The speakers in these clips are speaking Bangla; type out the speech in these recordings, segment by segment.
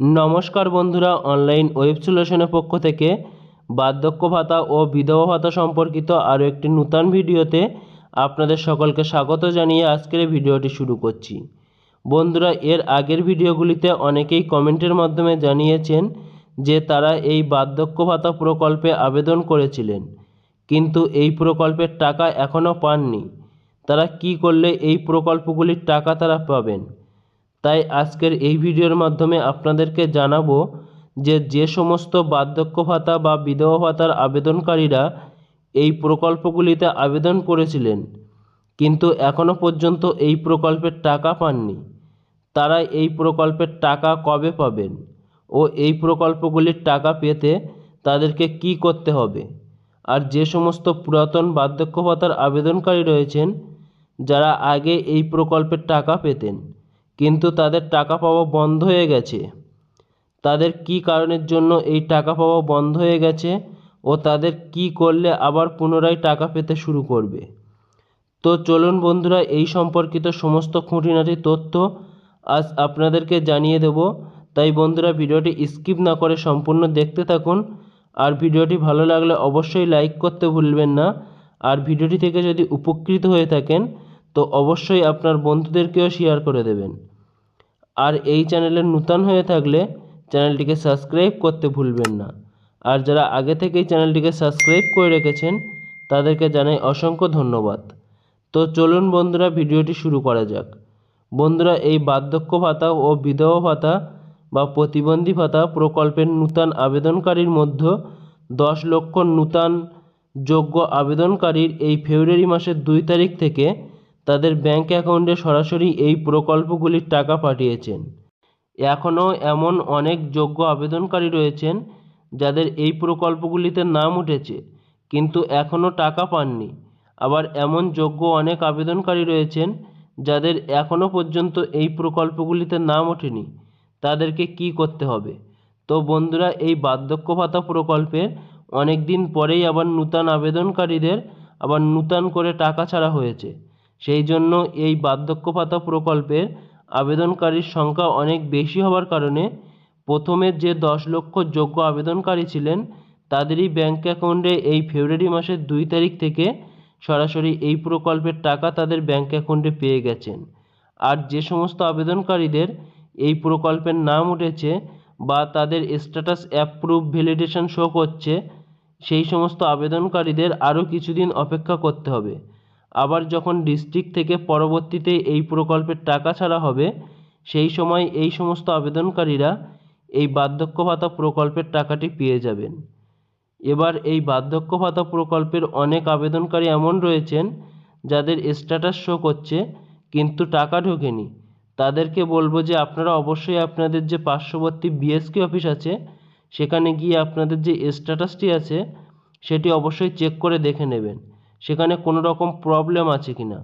নমস্কার বন্ধুরা অনলাইন ওয়েব সলিউশনের পক্ষ থেকে বার্ধক্য ভাতা ও বিধবা ভাতা সম্পর্কিত আরও একটি নূতন ভিডিওতে আপনাদের সকলকে স্বাগত জানিয়ে আজকের ভিডিওটি শুরু করছি। বন্ধুরা, এর আগের ভিডিওগুলিতে অনেকেই কমেন্টের মাধ্যমে জানিয়েছেন যে তারা এই বার্ধক্য ভাতা প্রকল্পে আবেদন করেছিলেন, কিন্তু এই প্রকল্পের টাকা এখনও পাননি। তারা কি করলে এই প্রকল্পগুলির টাকা তারা পাবেন? তাই আজকের এই ভিডিওর মাধ্যমে আপনাদেরকে জানাব যে যে সমস্ত বার্ধক্য ভাতা বা বিধবা ভাতার আবেদনকারীরা এই প্রকল্পগুলিতে আবেদন করেছিলেন, কিন্তু এখনও পর্যন্ত এই প্রকল্পের টাকা পাননি। তারা এই প্রকল্পের টাকা কবে পাবেন ও এই প্রকল্পগুলির টাকা পেতে তাদেরকে কি করতে হবে? আর যে সমস্ত পুরাতন বার্ধক্য ভাতার আবেদনকারী রয়েছেন, যারা আগে এই প্রকল্পের টাকা পেতেন কিন্তু তাদের টাকা পাওয়া বন্ধ হয়ে গেছে। তাদের কি কারণের জন্য এই টাকা পাওয়া বন্ধ হয়ে গেছে ও তাদের কি করলে আবার পুনরায় টাকা পেতে শুরু করবে? তো চলুন বন্ধুরা, এই সম্পর্কিত সমস্ত খুঁটিনাটি তথ্য আজ আপনাদেরকে জানিয়ে দেব। তাই বন্ধুরা, ভিডিওটি স্কিপ না করে সম্পূর্ণ দেখতে থাকুন। আর ভিডিওটি ভালো লাগলে অবশ্যই লাইক করতে ভুলবেন না। আর ভিডিওটি থেকে যদি উপকৃত হয়ে থাকেন তো অবশ্যই আপনার বন্ধুদেরকেও শেয়ার করে দেবেন। আর এই চ্যানেলে নূতন হয়ে থাকলে চ্যানেলটিকে সাবস্ক্রাইব করতে ভুলবেন না। আর যারা আগে থেকেই চ্যানেলটিকে সাবস্ক্রাইব করে রেখেছেন, তাদেরকে জানাই অসংখ্য ধন্যবাদ। তো চলুন বন্ধুরা, ভিডিওটি শুরু করা যাক। বন্ধুরা, এই বার্ধক্য ভাতা ও বিধবা ভাতা বা প্রতিবন্ধী ভাতা প্রকল্পের নূতন আবেদনকারীর মধ্যে দশ লক্ষ নূতন যোগ্য আবেদনকারীর এই ফেব্রুয়ারি মাসের দুই তারিখ থেকে তাদের ব্যাঙ্ক অ্যাকাউন্টে সরাসরি এই প্রকল্পগুলির টাকা পাঠিয়েছেন। এখনও এমন অনেক যোগ্য আবেদনকারী রয়েছেন, যাদের এই প্রকল্পগুলিতে নাম উঠেছে, কিন্তু এখনও টাকা পাননি। আবার এমন যোগ্য অনেক আবেদনকারী রয়েছেন, যাদের এখনও পর্যন্ত এই প্রকল্পগুলিতে নাম ওঠেনি। তাদেরকে কি করতে হবে? তো বন্ধুরা, এই বার্ধক্য ভাতা প্রকল্পের অনেক দিন পরেই আবার নূতন আবেদনকারীদের আবার নূতন করে টাকা ছাড়া হয়েছে। সেই জন্য এই বার্ধক্য ভাতা প্রকল্পের আবেদনকারীর সংখ্যা অনেক বেশি হওয়ার কারণে প্রথমে যে দশ লক্ষ যোগ্য আবেদনকারী ছিলেন, তাদেরই ব্যাঙ্ক অ্যাকাউন্টে এই ফেব্রুয়ারি মাসের দুই তারিখ থেকে সরাসরি এই প্রকল্পের টাকা তাদের ব্যাঙ্ক অ্যাকাউন্টে পেয়ে গেছেন। আর যে সমস্ত আবেদনকারীদের এই প্রকল্পের নাম উঠেছে বা তাদের স্ট্যাটাস অ্যাপ্রুভ ভ্যালিডেশন শো করছে, সেই সমস্ত আবেদনকারীদের আরও কিছুদিন অপেক্ষা করতে হবে। আবার যখন ডিস্ট্রিক্ট থেকে পরবর্তীতে এই প্রকল্পের টাকা ছাড়া হবে, সেই সময় এই সমস্ত আবেদনকারীরা এই বার্ধক্য ভাতা প্রকল্পের টাকাটি পেয়ে যাবেন। এবার এই বার্ধক্য ভাতা প্রকল্পের অনেক আবেদনকারী এমন রয়েছেন, যাদের স্ট্যাটাস শো করছে, কিন্তু টাকা ঢোকেনি। তাদেরকে বলব যে আপনারা অবশ্যই আপনাদের যে পার্শ্ববর্তী বিএসকে অফিস আছে, সেখানে গিয়ে আপনাদের যে স্ট্যাটাসটি আছে, সেটি অবশ্যই চেক করে দেখে নেবেন। সেখানে কোনো রকম প্রবলেম আছে কি না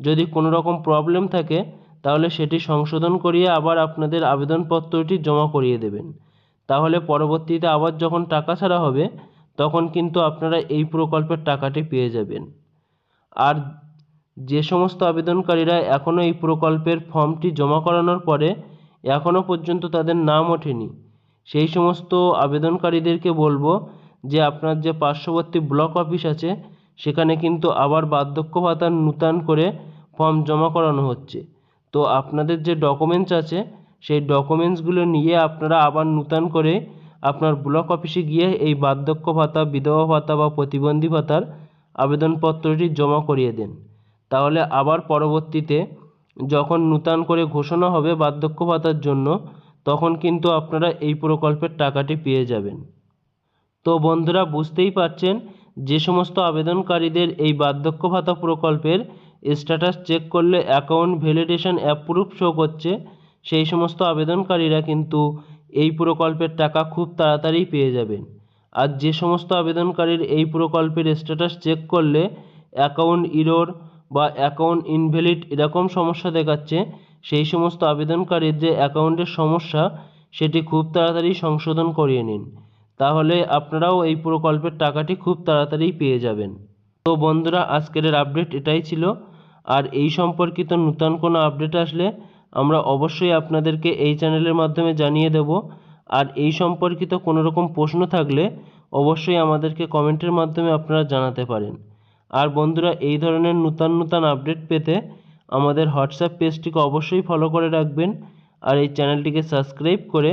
যদি কোনো রকম প্রবলেম থাকে, তাহলে সেটি সংশোধন করিয়ে আবার আপনাদের আবেদনপত্রটি জমা করিয়ে দেবেন। তাহলে পরবর্তীতে আবার যখন টাকা ছাড়া হবে, তখন কিন্তু আপনারা এই প্রকল্পের টাকাটি পেয়ে যাবেন। আর যে সমস্ত আবেদনকারীরা এখনও এই প্রকল্পের ফর্মটি জমা করানোর পরে এখনও পর্যন্ত তাদের নাম ওঠেনি। সেই সমস্ত আবেদনকারীদেরকে বলব যে, আপনার যে পার্শ্ববর্তী ব্লক অফিস আছে সেখানে কিন্তু আবার বার্ধক্য ভাতার নূতন করে ফর্ম জমা করানো হচ্ছে। তো আপনাদের যে ডকুমেন্টস আছে, সেই ডকুমেন্টসগুলো নিয়ে আপনারা আবার নূতন করে আপনার ব্লক অফিসে গিয়ে এই বার্ধক্য ভাতা বিধবা ভাতা বা প্রতিবন্ধী ভাতার আবেদনপত্রটি জমা করিয়ে দেন। তাহলে আবার পরবর্তীতে যখন নূতন করে ঘোষণা হবে বার্ধক্য ভাতার জন্য, তখন কিন্তু আপনারা এই প্রকল্পের টাকাটি পেয়ে যাবেন। তো বন্ধুরা, বুঝতেই পারছেন যে সমস্ত আবেদনকারীদের এই বার্ধক্য ভাতা প্রকল্পের স্ট্যাটাস চেক করলে অ্যাকাউন্ট ভ্যালিডেশন অ্যাপ্রুভ শো করছে, সেই সমস্ত আবেদনকারীরা কিন্তু এই প্রকল্পের টাকা খুব তাড়াতাড়ি পেয়ে যাবেন। আর যে সমস্ত আবেদনকারীর এই প্রকল্পের স্ট্যাটাস চেক করলে অ্যাকাউন্ট ইরোর বা অ্যাকাউন্ট ইনভ্যালিড এরকম সমস্যা দেখাচ্ছে, সেই সমস্ত আবেদনকারীর যে অ্যাকাউন্টের সমস্যা, সেটি খুব তাড়াতাড়ি সংশোধন করিয়ে নিন। তাহলে আপনারাও এই প্রকল্পের টাকাটি খুব তাড়াতাড়ি পেয়ে যাবেন। তো বন্ধুরা, আজকের আপডেট এটাই ছিল। আর এই সম্পর্কিত নূতন কোনো আপডেট আসলে আমরা অবশ্যই আপনাদেরকে এই চ্যানেলের মাধ্যমে জানিয়ে দেব। আর এই সম্পর্কিত কোনো রকম প্রশ্ন থাকলে অবশ্যই আমাদেরকে কমেন্টের মাধ্যমে আপনারা জানাতে পারেন। আর বন্ধুরা, এই ধরনের নূতন নূতন আপডেট পেতে আমাদের হোয়াটসঅ্যাপ পেজটিকে অবশ্যই ফলো করে রাখবেন। আর এই চ্যানেলটিকে সাবস্ক্রাইব করে